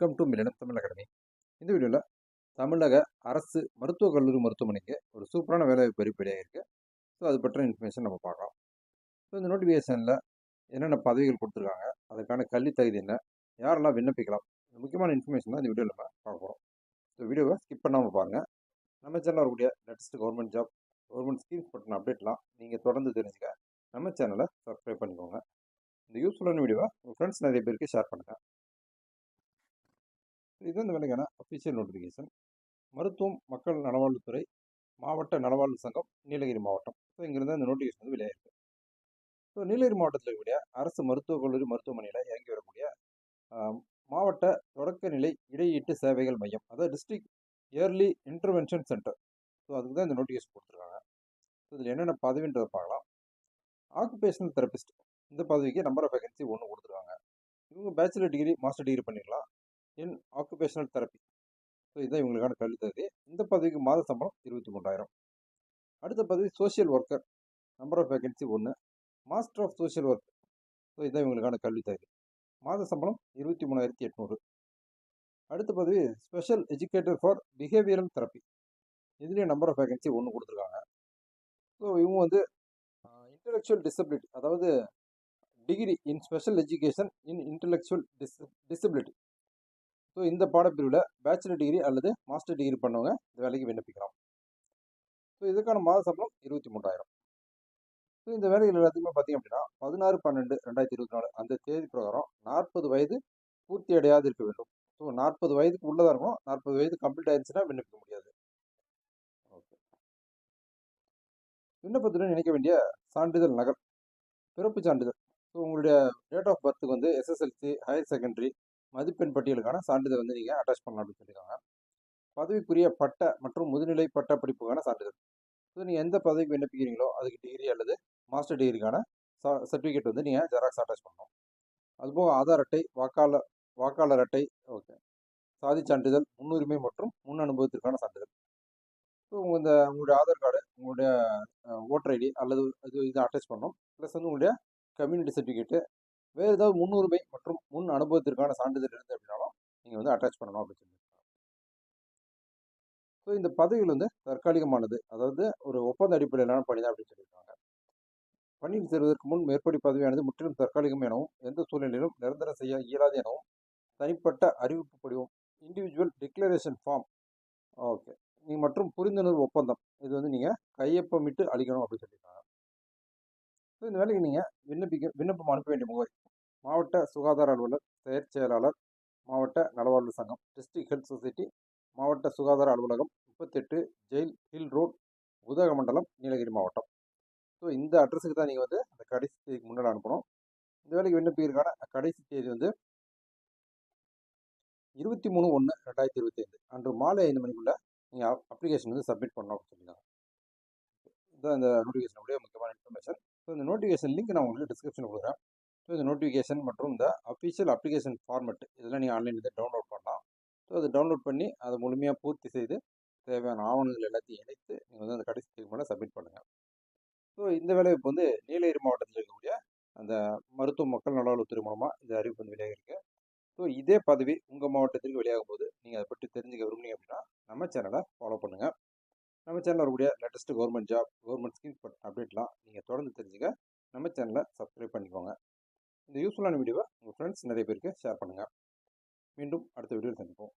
Welcome to Millanam Tamil academy இந்த வீடியோவில் தமிழக அரசு மருத்துவக் கல்லூரி மருத்துவமனைக்கு ஒரு சூப்பரான வேலைவாய்ப்பு அறிவிப்படியாக இருக்குது ஸோ அது பற்றின இன்ஃபர்மேஷன் நம்ம பார்க்கலாம். ஸோ இந்த நோட்டிஃபிகேஷனில் என்னென்ன பதவிகள் கொடுத்துருக்காங்க அதுக்கான கல்வி தகுதி என்ன யாரெல்லாம் விண்ணப்பிக்கலாம் இந்த முக்கியமான இன்ஃபர்மேஷன் தான் இந்த வீடியோவில் நம்ம பார்க்க போகிறோம் ஸோ வீடியோவை ஸ்கிப் பண்ணாமல் பாருங்கள் நம்ம சேனலில் வரக்கூடிய latest government job government schemes பற்றின அப்டேட்லாம் நீங்கள் தொடர்ந்து தெரிஞ்சுக்க நம்ம சேனலை சப்ஸ்கிரைப் பண்ணிக்கோங்க. இந்த யூஸ்ஃபுல்லான வீடியோவை உங்கள் ஃப்ரெண்ட்ஸ் நிறைய பேருக்கு ஷேர் பண்ணுங்கள் இது இந்த வேலைக்கான அஃபிஷியல் நோட்டிஃபிகேஷன் மருத்துவம் மக்கள் நலவாழ்வுத்துறை மாவட்ட நலவாழ்வு சங்கம் நீலகிரி மாவட்டம். ஸோ இங்கிருந்து இந்த நோட்டிஃபிகேஷன் வந்து வெளியாயிருக்கு. ஸோ நீலகிரி மாவட்டத்தில் இருக்கக்கூடிய அரசு மருத்துவக் கல்லூரி மருத்துவமனையில் இயங்கி வரக்கூடிய மாவட்ட தொடக்க நிலை இடையீட்டு சேவைகள் மையம் அதாவது district early intervention centre so அதுக்கு தான் இந்த நோட்டிஃபிகேஷன் கொடுத்துருக்காங்க. ஸோ இதில் என்னென்ன பதவின்றதை பார்க்கலாம். ஆக்குபேஷனல் தெரபிஸ்ட் இந்த பதவிக்கு நம்பர் ஆஃப் வேகன்சி ஒன்று கொடுத்துருக்காங்க. இவங்க பேச்சுலர் டிகிரி மாஸ்டர் டிகிரி பண்ணிக்கலாம் இன் ஆக்குபேஷனல் தெரப்பி ஸோ இதுதான் இவங்களுக்கான கல்வி தகுதி. இந்த பதவிக்கு மாத சம்பளம் இருபத்தி மூன்றாயிரம். அடுத்த பதவி social worker number of vacancy ஒன்று master of social work so இதுதான் இவங்களுக்கான கல்வி தகுதி. மாத சம்பளம் இருபத்தி மூணாயிரத்தி எட்நூறு. அடுத்த பதவி special educator for behavioural therapy இதுலேயும் நம்பர் ஆஃப் வேகன்சி ஒன்று கொடுத்துருக்காங்க. ஸோ இவங்க வந்து இன்டலெக்சுவல் டிசபிலிட்டி அதாவது degree in special education in intellectual dis disability so இந்த பாடப்பிரிவில் பேச்சுலர் டிகிரி அல்லது மாஸ்டர் டிகிரி பண்ணவங்க இந்த வேலைக்கு விண்ணப்பிக்கலாம். ஸோ இதுக்கான மாத சம்பளம் இருபத்தி மூன்றாயிரம். ஸோ இந்த வேலைகள் எல்லாத்தையுமே பார்த்தீங்க அப்படின்னா பதினாறு பன்னெண்டு ரெண்டாயிரத்தி இருபத்தி நாலு அந்த தேதி பிரகாரம் நாற்பது வயது பூர்த்தி அடையாது இருக்க வேண்டும். ஸோ நாற்பது வயதுக்கு உள்ளதாக இருக்கும் நாற்பது வயது கம்ப்ளீட் ஆயிடுச்சுன்னா விண்ணப்பிக்க முடியாது. ஓகே விண்ணப்பத்துடன் நினைக்க வேண்டிய சான்றிதழ் நகல் பிறப்பு சான்றிதழ். ஸோ உங்களுடைய டேட் ஆஃப் பர்த்துக்கு வந்து எஸ்எஸ்எல்சி ஹையர் செகண்டரி மதிப்பெண் பட்டியலுக்கான சான்றிதழ் வந்து நீங்கள் அட்டாச் பண்ணலாம் அப்படின்னு சொல்லியிருக்காங்க. பதவிக்குரிய பட்ட மற்றும் முதுநிலை பட்ட படிப்புக்கான சான்றிதழ். ஸோ நீங்கள் எந்த பதவிக்கு விண்ணப்பிக்கிறீங்களோ அதுக்கு டிகிரி அல்லது மாஸ்டர் டிகிரிக்கான சர்டிஃபிகேட் வந்து நீங்கள் ஜெராக்ஸ் அட்டாச் பண்ணணும். அதுபோக ஆதார் அட்டை வாக்காளர் வாக்காளர் அட்டை ஓகே சாதி சான்றிதழ் முன்னுரிமை மற்றும் முன் அனுபவத்திற்கான சான்றிதழ். ஸோ உங்கள் இந்த உங்களுடைய ஆதார் கார்டு உங்களுடைய ஓட்டர் ஐடி அல்லது இது இதை அட்டாச் பண்ணணும். ப்ளஸ் வந்து உங்களுடைய கம்யூனிட்டி சர்டிஃபிகேட்டு வேறு ஏதாவது முன்னுரிமை மற்றும் முன் அனுபவத்திற்கான சான்றிதழ் இருந்து அப்படின்னாலும் நீங்கள் வந்து அட்டாச் பண்ணணும் அப்படின்னு சொல்லி ஸோ இந்த பதவிகள் வந்து தற்காலிகமானது. அதாவது ஒரு ஒப்பந்த அடிப்படையிலான பணி தான் அப்படின்னு சொல்லியிருக்காங்க. பணியில் சேர்வதற்கு முன் மேற்படி பதவியானது முற்றிலும் தற்காலிகம் எனவும் எந்த சூழ்நிலையிலும் நிரந்தரம் செய்ய இயலாது எனவும் தனிப்பட்ட அறிவிப்பு படிவம் இண்டிவிஜுவல் டிக்ளரேஷன் ஃபார்ம் ஓகே நீங்கள் மற்றும் புரிந்துணர்வு ஒப்பந்தம். இது வந்து நீங்கள் கையொப்பமிட்டு அளிக்கணும் அப்படின்னு சொல்லியிருக்காங்க. ஸோ இந்த வேலைக்கு நீங்கள் விண்ணப்பிக்க விண்ணப்பம் அனுப்ப வேண்டிய முகவரி. மாவட்ட சுகாதார அலுவலர் செயற் செயலாளர் மாவட்ட நலவாழ்வு சங்கம் டிஸ்ட்ரிக்ட் ஹெல்த் சொசைட்டி மாவட்ட சுகாதார அலுவலகம் முப்பத்தெட்டு jail hill road Udhagamandalam Nilgiri மாவட்டம். ஸோ இந்த அட்ரஸுக்கு தான் நீங்கள் வந்து அந்த கடைசி தேதிக்கு முன்னாடி அனுப்பணும். இந்த வேலைக்கு விண்ணப்பிக்கிறதுக்கான கடைசி தேதி வந்து இருபத்தி மூணு ஒன்று ரெண்டாயிரத்தி இருபத்தி ஐந்து. அன்று மாலை ஐந்து மணிக்குள்ளே நீங்கள் அப்ளிகேஷன் வந்து சப்மிட் பண்ணணும் அப்படின்னு சொல்லியிருக்காங்க. இதுதான் இந்த நோட்டிஃபிகேஷனுடைய முக்கியமான இன்ஃபர்மேஷன் ஸோ இந்த நோட்டிஃபிகேஷன் லிங்க் நான் உங்களுக்கு டிஸ்கிரிப்ஷனில் கொடுக்குறேன். ஸோ இந்த நோட்டிஃபிகேஷன் மற்றும் இந்த அஃபிஷியல் அப்ளிகேஷன் ஃபார்மெட் இதெல்லாம் நீங்கள் ஆன்லைனில் டவுன்லோட் பண்ணலாம். ஸோ அதை டவுன்லோட் பண்ணி அதை முழுமையாக பூர்த்தி செய்து தேவையான ஆவணங்கள் எல்லாத்தையும் இணைத்து நீங்கள் வந்து அந்த கடைசி தேதி மேலே சப்மிட் பண்ணுங்கள் ஸோ இந்த வேலைவாய்ப்பு வந்து நீலகிரி மாவட்டத்தில் இருக்கக்கூடிய அந்த மருத்துவ மக்கள் நலவாழ்வுத்துறை மூலமாக இந்த அறிவிப்பு வந்து வெளியாகிருக்கு ஸோ இதே பதவி உங்கள் மாவட்டத்திற்கு வெளியாகும் போது நீங்கள் அதை பற்றி தெரிஞ்சுக்க விரும்புனீங்க அப்படின்னா நம்ம சேனலை ஃபாலோ பண்ணுங்கள் நம்ம சேனலில் வரக்கூடிய latest government job government schemes அப்டேட்லாம் நீங்கள் தொடர்ந்து தெரிஞ்சுக்க நம்ம சேனலை சப்ஸ்கிரைப் பண்ணிக்கோங்க. இந்த யூஸ்ஃபுல்லான வீடியோவை உங்கள் ஃப்ரெண்ட்ஸ் நிறைய பேருக்கு ஷேர் பண்ணுங்கள் மீண்டும் அடுத்த வீடியோவில் சந்திப்போம்.